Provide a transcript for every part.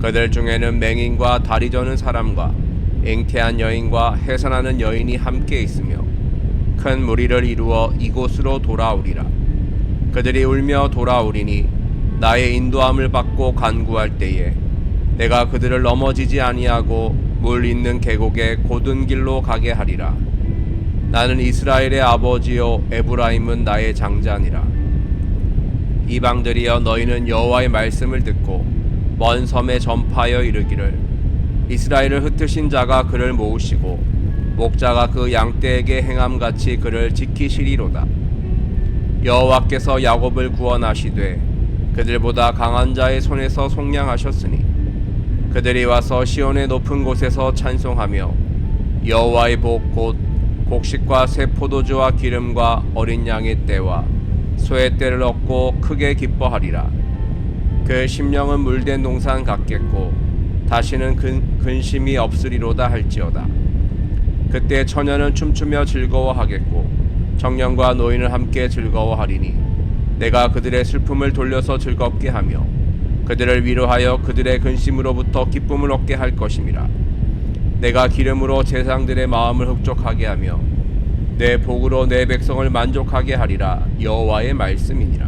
그들 중에는 맹인과 다리 저는 사람과 잉태한 여인과 해산하는 여인이 함께 있으며 큰 무리를 이루어 이곳으로 돌아오리라. 그들이 울며 돌아오리니 나의 인도함을 받고 간구할 때에 내가 그들을 넘어지지 아니하고 물 있는 계곡에 곧은 길로 가게 하리라. 나는 이스라엘의 아버지요 에브라임은 나의 장자니라. 이방들이여 너희는 여호와의 말씀을 듣고 먼 섬에 전파하여 이르기를. 이스라엘을 흩으신 자가 그를 모으시고 목자가 그 양떼에게 행함 같이 그를 지키시리로다. 여호와께서 야곱을 구원하시되 그들보다 강한 자의 손에서 속량하셨으니 그들이 와서 시온의 높은 곳에서 찬송하며 여호와의 복 곧 곡식과 새 포도주와 기름과 어린 양의 때와 소의 때를 얻고 크게 기뻐하리라 그 심령은 물된 농산 같겠고 다시는 근, 근심이 없으리로다 할지어다. 그때 처녀는 춤추며 즐거워하겠고 청년과 노인을 함께 즐거워하리니 내가 그들의 슬픔을 돌려서 즐겁게 하며 그들을 위로하여 그들의 근심으로부터 기쁨을 얻게 할 것임이라. 내가 기름으로 제상들의 마음을 흡족하게 하며 내 복으로 내 백성을 만족하게 하리라 여호와의 말씀이니라.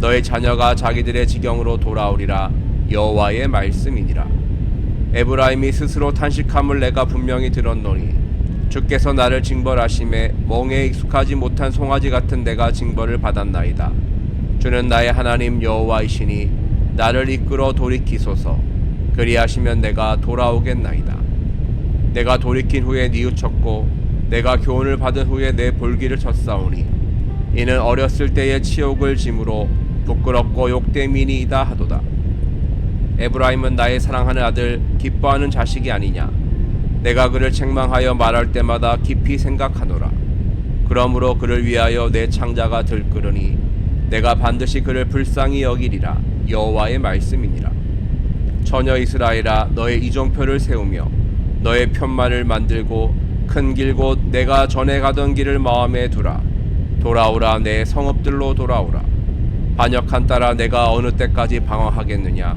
너의 자녀가 자기들의 지경으로 돌아오리라. 여호와의 말씀이니라. 에브라임이 스스로 탄식함을 내가 분명히 들었노니 주께서 나를 징벌하심에 멍에 익숙하지 못한 송아지 같은 내가 징벌을 받았나이다. 주는 나의 하나님 여호와이시니 나를 이끌어 돌이키소서. 그리하시면 내가 돌아오겠나이다. 내가 돌이킨 후에 뉘우쳤고 내가 교훈을 받은 후에 내 볼기를 쳤사오니 이는 어렸을 때의 치욕을 짐으로 부끄럽고 욕됨이니이다 하도다. 에브라임은 나의 사랑하는 아들 기뻐하는 자식이 아니냐. 내가 그를 책망하여 말할 때마다 깊이 생각하노라. 그러므로 그를 위하여 내 창자가 들끓으니 내가 반드시 그를 불쌍히 여기리라. 여호와의 말씀이니라. 처녀 이스라엘아 너의 이종표를 세우며 너의 편말을 만들고 큰 길 곧 내가 전에 가던 길을 마음에 두라. 돌아오라 내 성읍들로 돌아오라. 반역한 따라 내가 어느 때까지 방황하겠느냐?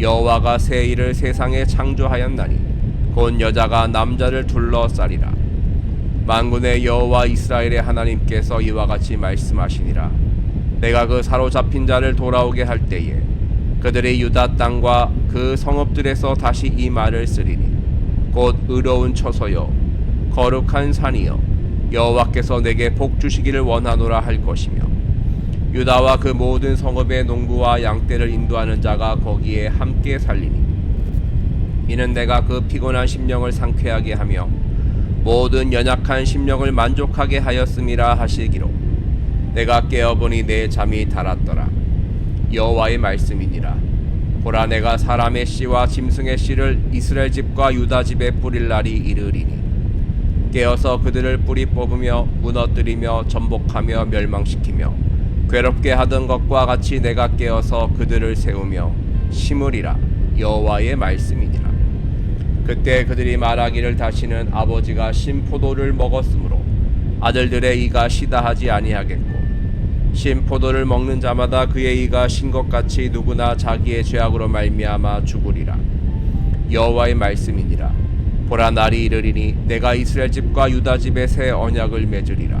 여호와가 새 일을 세상에 창조하였나니 곧 여자가 남자를 둘러싸리라. 만군의 여호와 이스라엘의 하나님께서 이와 같이 말씀하시니라. 내가 그 사로잡힌 자를 돌아오게 할 때에 그들이 유다 땅과 그 성읍들에서 다시 이 말을 쓰리니 곧 의로운 처소여 거룩한 산이여 여호와께서 내게 복 주시기를 원하노라 할 것이며 유다와 그 모든 성읍의 농부와 양떼를 인도하는 자가 거기에 함께 살리니 이는 내가 그 피곤한 심령을 상쾌하게 하며 모든 연약한 심령을 만족하게 하였음이라 하시기로 내가 깨어보니 내 잠이 달았더라. 여호와의 말씀이니라. 보라 내가 사람의 씨와 짐승의 씨를 이스라엘 집과 유다 집에 뿌릴 날이 이르리니 깨어서 그들을 뿌리 뽑으며 무너뜨리며 전복하며 멸망시키며 괴롭게 하던 것과 같이 내가 깨어서 그들을 세우며 심으리라 여호와의 말씀이니라. 그때 그들이 말하기를 다시는 아버지가 신 포도를 먹었으므로 아들들의 이가 시다 하지 아니하겠고 신 포도를 먹는 자마다 그의 이가 신 것 같이 누구나 자기의 죄악으로 말미암아 죽으리라. 여호와의 말씀이니라. 보라 날이 이르리니 내가 이스라엘 집과 유다 집에 새 언약을 맺으리라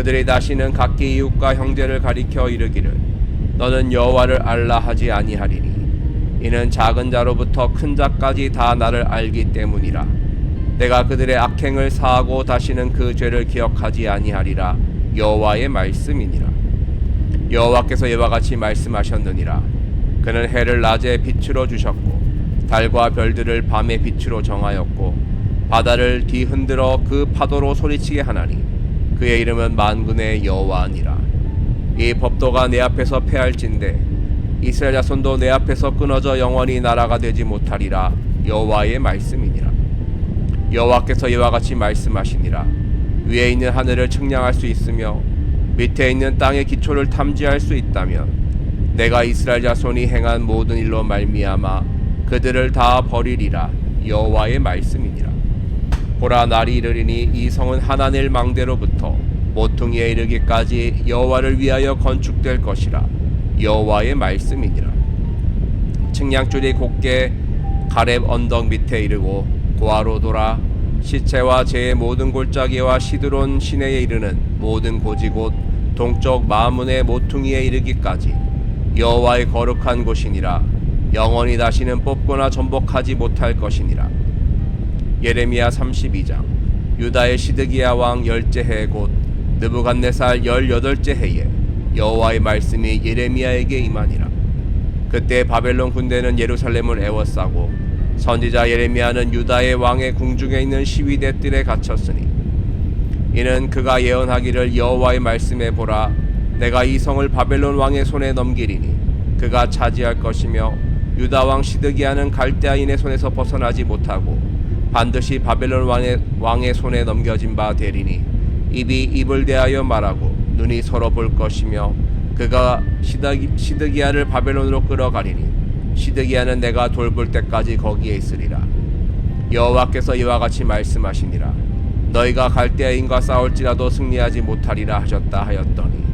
그들이 다시는 각기 이웃과 형제를 가리켜 이르기를 너는 여호와를 알라 하지 아니하리니 이는 작은 자로부터 큰 자까지 다 나를 알기 때문이라. 내가 그들의 악행을 사하고 다시는 그 죄를 기억하지 아니하리라. 여호와의 말씀이니라. 여호와께서 이와 같이 말씀하셨느니라. 그는 해를 낮에 빛으로 주셨고 달과 별들을 밤의 빛으로 정하였고 바다를 뒤흔들어 그 파도로 소리치게 하나니 그의 이름은 만군의 여호와니라. 이 법도가 내 앞에서 패할진대 이스라엘 자손도 내 앞에서 끊어져 영원히 나라가 되지 못하리라. 여호와의 말씀이니라. 여호와께서 이와 같이 말씀하시니라. 위에 있는 하늘을 측량할 수 있으며 밑에 있는 땅의 기초를 탐지할 수 있다면 내가 이스라엘 자손이 행한 모든 일로 말미암아 그들을 다 버리리라. 여호와의 말씀이니라 보라 날이 이르리니 이 성은 하나님 망대로부터 모퉁이에 이르기까지 여호와를 위하여 건축될 것이라. 여호와의 말씀이니라. 측량줄이 곱게 가렙 언덕 밑에 이르고 고아로 돌아 시체와 제 모든 골짜기와 시드론 시내에 이르는 모든 고지 곧 동쪽 마문의 모퉁이에 이르기까지 여호와의 거룩한 곳이니라. 영원히 다시는 뽑거나 전복하지 못할 것이니라 예레미야 32장 유다의 시드기야 왕 열째 해곧 느부갓네살 열여덟째 해에 여호와의 말씀이 예레미야에게 임하니라. 그때 바벨론 군대는 예루살렘을 애워싸고 선지자 예레미야는 유다의 왕의 궁중에 있는 시위대 뜰에 갇혔으니 이는 그가 예언하기를 여호와의 말씀에 보라. 내가 이 성을 바벨론 왕의 손에 넘기리니 그가 차지할 것이며 유다 왕 시드기야는 갈대아인의 손에서 벗어나지 못하고 반드시 바벨론 왕의, 왕의 손에 넘겨진 바 되리니 입이 입을 대하여 말하고 눈이 서로 볼 것이며 그가 시드기, 시드기야를 바벨론으로 끌어가리니 시드기야는 내가 돌볼 때까지 거기에 있으리라. 여호와께서 이와 같이 말씀하시니라. 너희가 갈대아인과 싸울지라도 승리하지 못하리라 하셨다 하였더니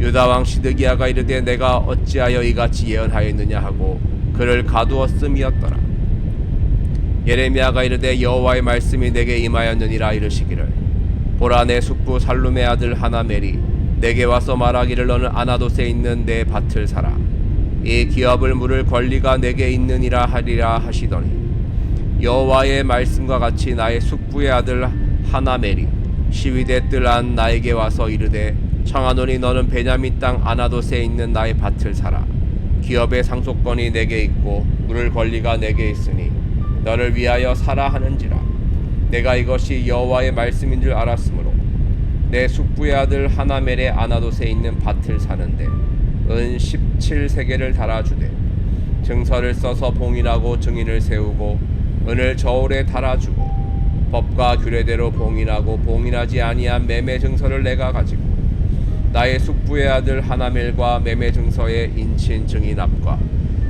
유다 왕 시드기야가 이르되 내가 어찌하여 이같이 예언하였느냐 하고 그를 가두었음이었더라 예레미야가 이르되 여호와의 말씀이 내게 임하였느니라 이르시기를. 보라 내 숙부 살룸의 아들 하나멜이 내게 와서 말하기를 너는 아나도스에 있는 내 밭을 사라. 이 기업을 물을 권리가 내게 있느니라 하리라 하시더니. 여호와의 말씀과 같이 나의 숙부의 아들 하나멜이 시위대 뜰안 나에게 와서 이르되 청하노니 너는 베냐민 땅 아나도스에 있는 나의 밭을 사라. 기업의 상속권이 내게 있고 물을 권리가 내게 있으니 너를 위하여 사라 하는지라. 내가 이것이 여호와의 말씀인 줄 알았으므로 내 숙부의 아들 하나멜의 아나도스에 있는 밭을 사는데 은 17세계를 달아주되 증서를 써서 봉인하고 증인을 세우고 은을 저울에 달아주고 법과 규례대로 봉인하고 봉인하지 아니한 매매 증서를 내가 가지고 나의 숙부의 아들 하나멜과 매매 증서의 인친 증인 앞과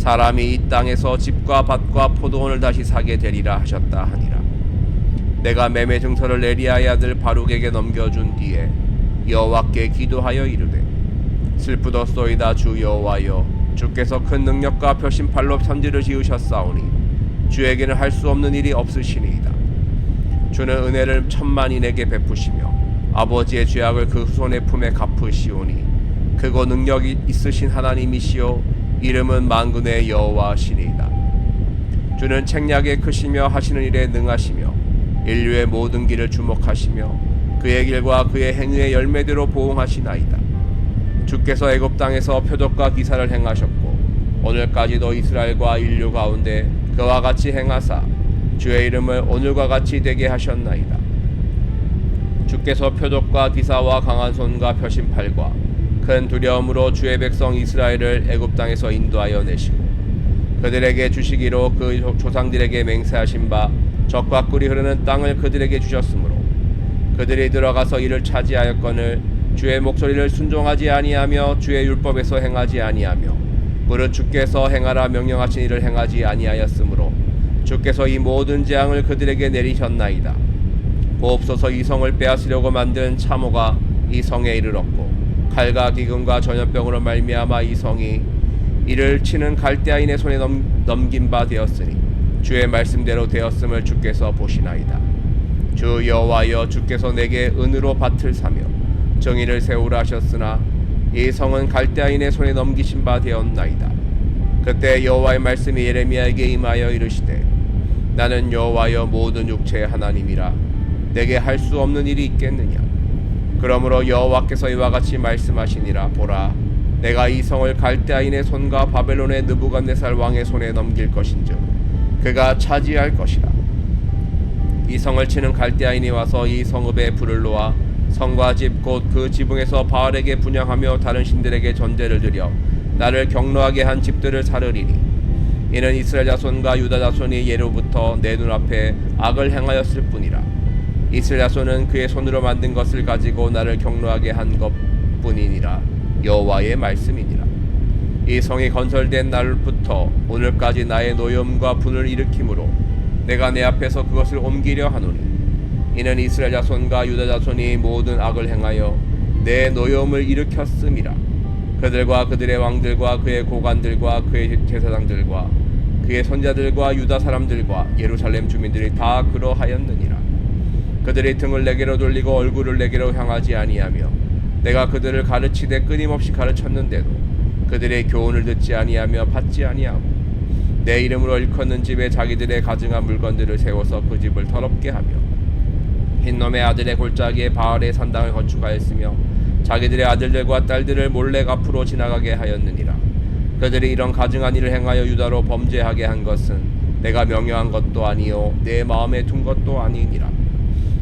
사람이 이 땅에서 집과 밭과 포도원을 다시 사게 되리라 하셨다 하니라. 내가 매매 증서를 레리아의 아들 바룩에게 넘겨준 뒤에 여호와께 기도하여 이르되 슬프도소이다 주 여호와여 주께서 큰 능력과 표심팔로 편지를 지으셨사오니 주에게는 할 수 없는 일이 없으시니이다. 주는 은혜를 천만인에게 베푸시며 아버지의 죄악을 그 후손의 품에 갚으시오니 크고 능력이 있으신 하나님이시요 이름은 만군의 여호와시니이다. 주는 책략에 크시며 하시는 일에 능하시며 인류의 모든 길을 주목하시며 그의 길과 그의 행위의 열매대로 보응하시나이다. 주께서 애굽 땅에서 표적과 기사를 행하셨고 오늘까지도 이스라엘과 인류 가운데 그와 같이 행하사 주의 이름을 오늘과 같이 되게 하셨나이다. 주께서 표적과 기사와 강한 손과 표심팔과 큰 두려움으로 주의 백성 이스라엘을 애굽 땅에서 인도하여 내시고 그들에게 주시기로 그 조상들에게 맹세하신 바 적과 꿀이 흐르는 땅을 그들에게 주셨으므로 그들이 들어가서 이를 차지하였거늘 주의 목소리를 순종하지 아니하며 주의 율법에서 행하지 아니하며 무릇 주께서 행하라 명령하신 일을 행하지 아니하였으므로 주께서 이 모든 재앙을 그들에게 내리셨나이다. 보옵소서 이 성을 빼앗으려고 만든 참호가 이 성에 이르렀고 칼과 기근과 전염병으로 말미암아 이 성이 이를 치는 갈대아인의 손에 넘, 넘긴 바 되었으니 주의 말씀대로 되었음을 주께서 보시나이다. 주 여호와여 주께서 내게 은으로 밭을 사며 정의를 세우라 하셨으나 이 성은 갈대아인의 손에 넘기신 바 되었나이다. 그때 여호와의 말씀이 예레미야에게 임하여 이르시되 나는 여호와여 모든 육체의 하나님이라 내게 할 수 없는 일이 있겠느냐 그러므로 여호와께서 이와 같이 말씀하시니라. 보라 내가 이 성을 갈대아인의 손과 바벨론의 느부갓네살 왕의 손에 넘길 것인즉 그가 차지할 것이라. 이 성을 치는 갈대아인이 와서 이 성읍에 불을 놓아 성과 집 곧 그 지붕에서 바알에게 분양하며 다른 신들에게 전제를 드려 나를 경노하게 한 집들을 사르리니. 이는 이스라엘 자손과 유다 자손이 예로부터 내 눈앞에 악을 행하였을 뿐이라 이스라엘 자손은 그의 손으로 만든 것을 가지고 나를 경노하게 한 것뿐이니라. 여호와의 말씀이니라. 이 성이 건설된 날부터 오늘까지 나의 노염과 분을 일으키므로 내가 내 앞에서 그것을 옮기려 하노니 이는 이스라엘 자손과 유다 자손이 모든 악을 행하여 내 노염을 일으켰음이라. 그들과 그들의 왕들과 그의 고관들과 그의 제사장들과 그의 손자들과 유다 사람들과 예루살렘 주민들이 다 그러하였느니라 그들이 등을 내게로 돌리고 얼굴을 내게로 향하지 아니하며 내가 그들을 가르치되 끊임없이 가르쳤는데도 그들의 교훈을 듣지 아니하며 받지 아니하고 내 이름으로 일컫는 집에 자기들의 가증한 물건들을 세워서 그 집을 더럽게 하며 흰놈의 아들의 골짜기에 바알의 산당을 건축하였으며 자기들의 아들들과 딸들을 몰래 앞으로 지나가게 하였느니라. 그들이 이런 가증한 일을 행하여 유다로 범죄하게 한 것은 내가 명령한 것도 아니요 내 마음에 둔 것도 아니니라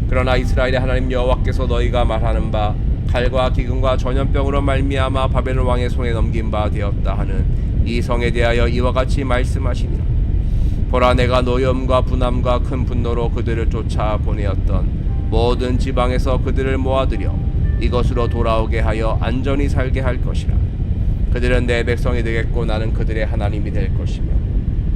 그러나 이스라엘의 하나님 여호와께서 너희가 말하는 바 칼과 기근과 전염병으로 말미암아 바벨론 왕의 손에 넘긴 바 되었다 하는 이 성에 대하여 이와 같이 말씀하시니라. 보라 내가 노염과 분함과 큰 분노로 그들을 쫓아 보내었던 모든 지방에서 그들을 모아들여 이것으로 돌아오게 하여 안전히 살게 할 것이라. 그들은 내 백성이 되겠고 나는 그들의 하나님이 될 것이며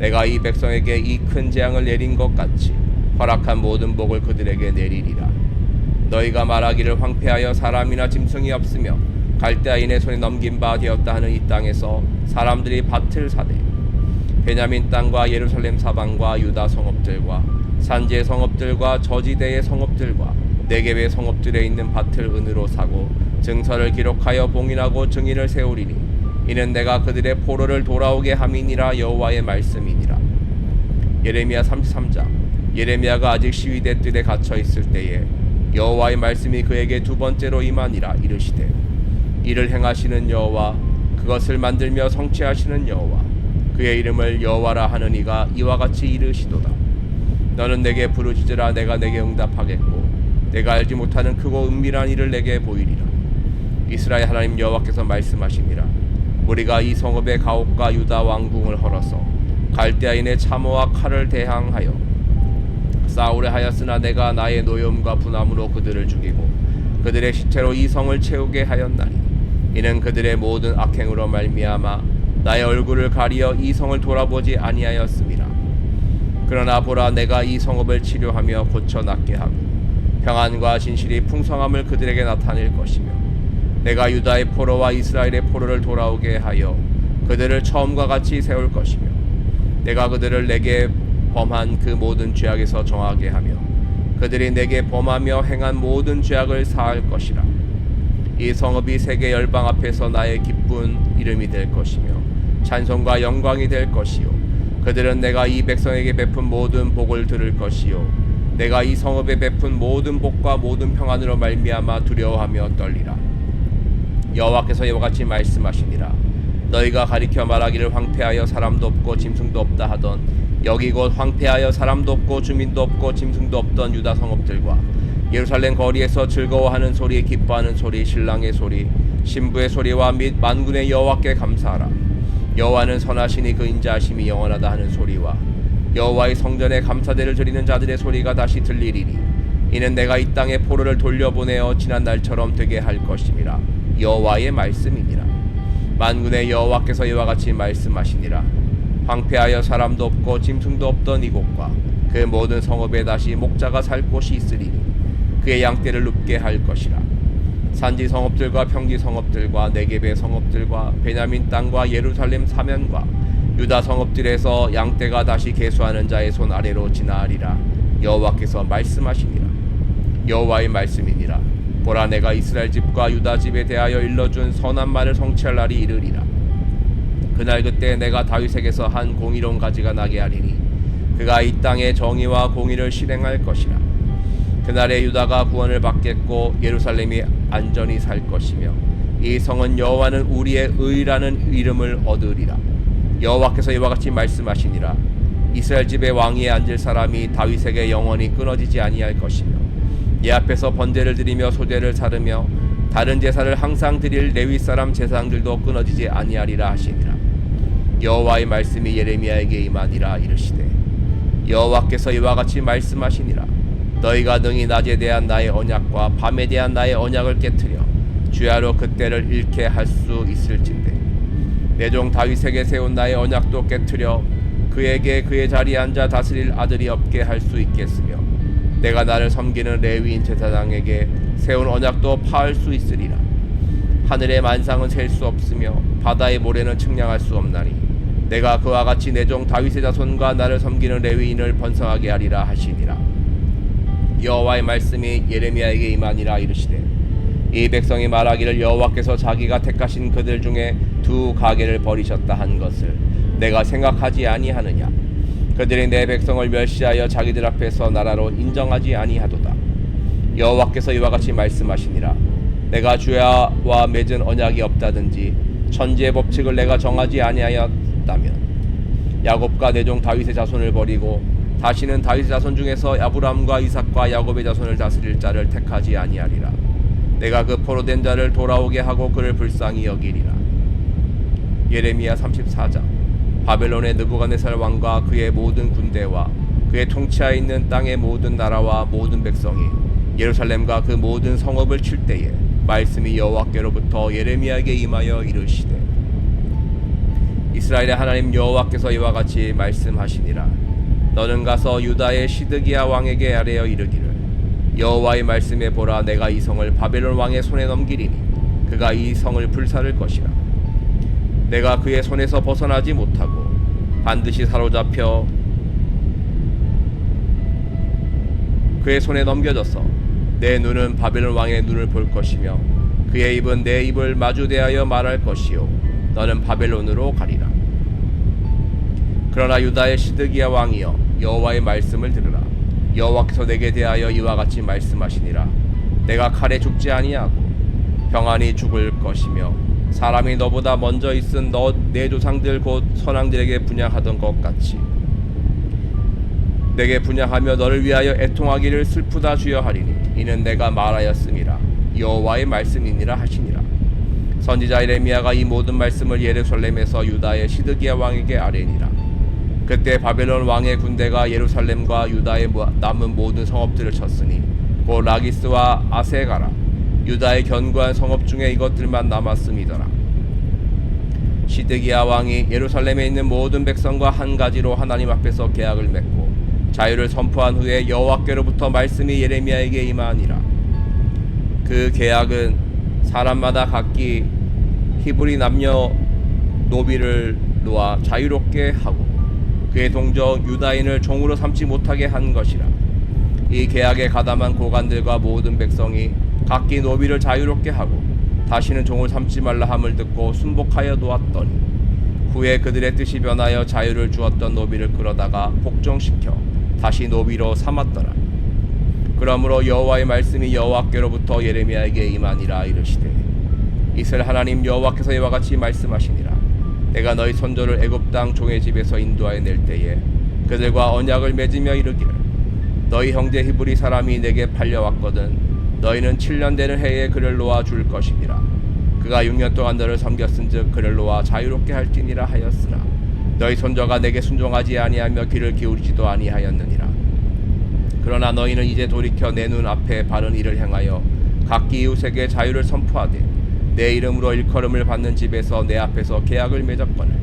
내가 이 백성에게 이 큰 재앙을 내린 것 같이 허락한 모든 복을 그들에게 내리리라. 너희가 말하기를 황폐하여 사람이나 짐승이 없으며 갈대아인의 손에 넘긴 바 되었다 하는 이 땅에서 사람들이 밭을 사되 베냐민 땅과 예루살렘 사방과 유다 성읍들과 산지의 성읍들과 저지대의 성읍들과 네겝의 성읍들에 있는 밭을 은으로 사고 증서를 기록하여 봉인하고 증인을 세우리니 이는 내가 그들의 포로를 돌아오게 함이니라 여호와의 말씀이니라. 예레미야 33장. 예레미야가 아직 시위대 뜰에 갇혀 있을 때에 여호와의 말씀이 그에게 두 번째로 임하니라 이르시되 이를 행하시는 여호와 그것을 만들며 성취하시는 여호와 그의 이름을 여호와라 하는 이가 이와 같이 이르시도다. 너는 내게 부르짖으라 내가 내게 응답하겠고 내가 알지 못하는 크고 은밀한 일을 내게 보이리라. 이스라엘 하나님 여호와께서 말씀하시니라 우리가 이 성읍의 가옥과 유다 왕궁을 헐어서 갈대아인의 참호와 칼을 대항하여 싸우려 하였으나 내가 나의 노여움과 분함으로 그들을 죽이고 그들의 시체로 이 성을 채우게 하였나니 이는 그들의 모든 악행으로 말미암아 나의 얼굴을 가리어 이 성을 돌아보지 아니하였음이라 그러나 보라 내가 이 성읍을 치료하며 고쳐 낫게 하고 평안과 진실이 풍성함을 그들에게 나타낼 것이며 내가 유다의 포로와 이스라엘의 포로를 돌아오게 하여 그들을 처음과 같이 세울 것이며 내가 그들을 내게 범한 그 모든 죄악에서 정하게 하며 그들이 내게 범하며 행한 모든 죄악을 사할 것이라. 이 성읍이 세계 열방 앞에서 나의 기쁜 이름이 될 것이며 찬송과 영광이 될 것이요. 그들은 내가 이 백성에게 베푼 모든 복을 들을 것이요. 내가 이 성읍에 베푼 모든 복과 모든 평안으로 말미암아 두려워하며 떨리라 여호와께서 이와 같이 말씀하시니라 너희가 가리켜 말하기를 황폐하여 사람도 없고 짐승도 없다 하던 여기 곧 황폐하여 사람도 없고 주민도 없고 짐승도 없던 유다 성읍들과 예루살렘 거리에서 즐거워하는 소리 기뻐하는 소리 신랑의 소리 신부의 소리와 및 만군의 여호와께 감사하라. 여호와는 선하시니 그 인자하심이 영원하다 하는 소리와 여호와의 성전에 감사대를 드리는 자들의 소리가 다시 들리리니 이는 내가 이 땅에 포로를 돌려보내어 지난 날처럼 되게 할 것임이라 여호와의 말씀이니라. 만군의 여호와께서 이와 같이 말씀하시니라. 황폐하여 사람도 없고 짐승도 없던 이곳과 그 모든 성읍에 다시 목자가 살 곳이 있으리니 그의 양떼를 눕게 할 것이라. 산지 성읍들과 평지 성읍들과 네겝의 성읍들과 베냐민 땅과 예루살렘 사면과 유다 성읍들에서 양떼가 다시 계수하는 자의 손 아래로 지나리라. 여호와께서 말씀하시니라. 여호와의 말씀이니라 보라 내가 이스라엘 집과 유다 집에 대하여 일러준 선한 말을 성취할 날이 이르리라. 그날 그때 내가 다윗에게서 한 공의로운 가지가 나게 하리니 그가 이 땅에 정의와 공의를 실행할 것이라. 그날에 유다가 구원을 받겠고 예루살렘이 안전히 살 것이며 이 성은 여호와는 우리의 의라는 이름을 얻으리라. 여호와께서 이와 같이 말씀하시니라. 이스라엘 집의 왕위에 앉을 사람이 다윗에게 영원히 끊어지지 아니할 것이며 예 앞에서 번제를 드리며 소제를 사르며 다른 제사를 항상 드릴 레위 사람 제사장들도 끊어지지 아니하리라 하시니라. 여호와의 말씀이 예레미야에게 임하니라 이르시되 여호와께서 이와 같이 말씀하시니라. 너희가 능히 낮에 대한 나의 언약과 밤에 대한 나의 언약을 깨뜨려 주야로 그때를 잃게 할 수 있을진데 내 종 다윗에게 세운 나의 언약도 깨뜨려 그에게 그의 자리에 앉아 다스릴 아들이 없게 할 수 있겠으며 내가 나를 섬기는 레위인 제사장에게 세운 언약도 파할 수 있으리라. 하늘의 만상은 셀 수 없으며 바다의 모래는 측량할 수 없나니 내가 그와 같이 내 종 다윗의 자손과 나를 섬기는 레위인을 번성하게 하리라 하시니라. 여호와의 말씀이 예레미야에게 임하니라 이르시되 이 백성이 말하기를 여호와께서 자기가 택하신 그들 중에 두 가게를 버리셨다 한 것을 내가 생각하지 아니하느냐 그들이 내 백성을 멸시하여 자기들 앞에서 나라로 인정하지 아니하도다. 여호와께서 이와 같이 말씀하시니라. 내가 주야와 맺은 언약이 없다든지 천지의 법칙을 내가 정하지 아니하였다면 야곱과 내종 다윗의 자손을 버리고 다시는 다윗의 자손 중에서 아브람과 이삭과 야곱의 자손을 다스릴 자를 택하지 아니하리라. 내가 그 포로된 자를 돌아오게 하고 그를 불쌍히 여기리라. 예레미야 34장 바벨론의 느부갓네살 왕과 그의 모든 군대와 그의 통치하에 있는 땅의 모든 나라와 모든 백성이 예루살렘과 그 모든 성읍을 칠 때에 말씀이 여호와께로부터 예레미야에게 임하여 이르시되 이스라엘의 하나님 여호와께서 이와 같이 말씀하시니라. 너는 가서 유다의 시드기야 왕에게 아뢰어 이르기를 여호와의 말씀에 보라 내가 이 성을 바벨론 왕의 손에 넘기리니 그가 이 성을 불사를 것이라. 내가 그의 손에서 벗어나지 못하고 반드시 사로잡혀 그의 손에 넘겨져서 내 눈은 바벨론 왕의 눈을 볼 것이며 그의 입은 내 입을 마주대하여 말할 것이요. 너는 바벨론으로 가리라. 그러나 유다의 시드기야 왕이여 여호와의 말씀을 들으라. 여호와께서 내게 대하여 이와 같이 말씀하시니라. 내가 칼에 죽지 아니하고 평안히 죽을 것이며 사람이 너보다 먼저 있은 너 내 조상들 곧 선왕들에게 분양하던 것 같이. 내게 분양하며 너를 위하여 애통하기를 슬프다 주여 하리니 이는 내가 말하였음이라. 여호와의 말씀이니라 하시니라. 선지자 예레미야가 이 모든 말씀을 예루살렘에서 유다의 시드기야 왕에게 아뢰니라. 그때 바벨론 왕의 군대가 예루살렘과 유다의 모- 남은 모든 성읍들을 쳤으니 곧 라기스와 아세가라 유다의 견고한 성읍 중에 이것들만 남았음이더라. 시드기야 왕이 예루살렘에 있는 모든 백성과 한 가지로 하나님 앞에서 계약을 맺고 자유를 선포한 후에 여호와께로부터 말씀이 예레미야에게 임하니라. 그 계약은 사람마다 각기 히브리 남녀 노비를 놓아 자유롭게 하고 그의 동족 유다인을 종으로 삼지 못하게 한 것이라. 이 계약에 가담한 고관들과 모든 백성이 각기 노비를 자유롭게 하고 다시는 종을 삼지 말라 함을 듣고 순복하여 놓았더니 후에 그들의 뜻이 변하여 자유를 주었던 노비를 끌어다가 복종시켜 다시 노비로 삼았더라. 그러므로 여호와의 말씀이 여호와께로부터 예레미야에게 임하니라 이르시되 이스라엘 하나님 여호와께서 이와 같이 말씀하시니라. 내가 너희 선조를 애굽 땅 종의 집에서 인도하여 낼 때에 그들과 언약을 맺으며 이르기를 너희 형제 히브리 사람이 내게 팔려왔거든 너희는 7년 되는 해에 그를 놓아 줄 것이니라 그가 6년 동안 너를 섬겼은즉 그를 놓아 자유롭게 할지니라 하였으나 너희 손자가 내게 순종하지 아니하며 귀를 기울이지도 아니하였느니라. 그러나 너희는 이제 돌이켜 내 눈 앞에 바른 일을 행하여 각기 이웃에게 자유를 선포하되 내 이름으로 일컬음을 받는 집에서 내 앞에서 계약을 맺었거늘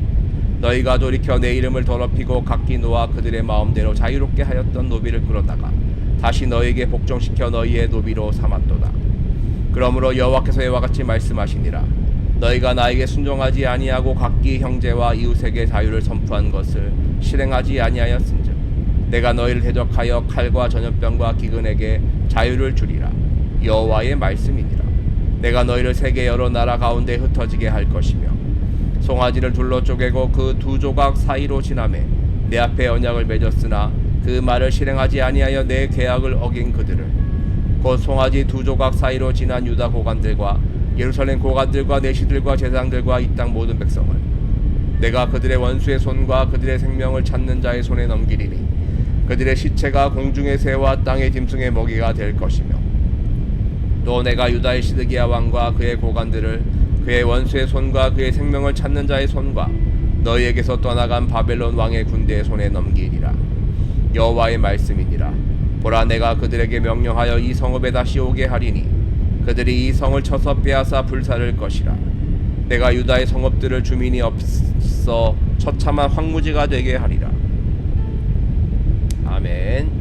너희가 돌이켜 내 이름을 더럽히고 각기 놓아 그들의 마음대로 자유롭게 하였던 노비를 끌어다가 다시 너희에게 복종시켜 너희의 노비로 삼았도다. 그러므로 여호와께서 이와 같이 말씀하시니라. 너희가 나에게 순종하지 아니하고 각기 형제와 이웃에게 자유를 선포한 것을 실행하지 아니하였은즉 내가 너희를 대적하여 칼과 전염병과 기근에게 자유를 주리라. 여호와의 말씀이니라. 내가 너희를 세계 여러 나라 가운데 흩어지게 할 것이며 송아지를 둘러 쪼개고 그 두 조각 사이로 지나매 내 앞에 언약을 맺었으나 그 말을 실행하지 아니하여 내 계약을 어긴 그들을. 곧 송아지 두 조각 사이로 지난 유다 고관들과 예루살렘 고관들과 내시들과 제상들과 이 땅 모든 백성을. 내가 그들의 원수의 손과 그들의 생명을 찾는 자의 손에 넘기리니 그들의 시체가 공중의 새와 땅의 짐승의 먹이가 될 것이며 또 내가 유다의 시드기야 왕과 그의 고관들을 그의 원수의 손과 그의 생명을 찾는 자의 손과 너희에게서 떠나간 바벨론 왕의 군대의 손에 넘기리라 여호와의 말씀이니라. 보라 내가 그들에게 명령하여 이 성읍에 다시 오게 하리니 그들이 이 성을 쳐서 빼앗아 불사를 것이라. 내가 유다의 성읍들을 주민이 없어 처참한 황무지가 되게 하리라. 아멘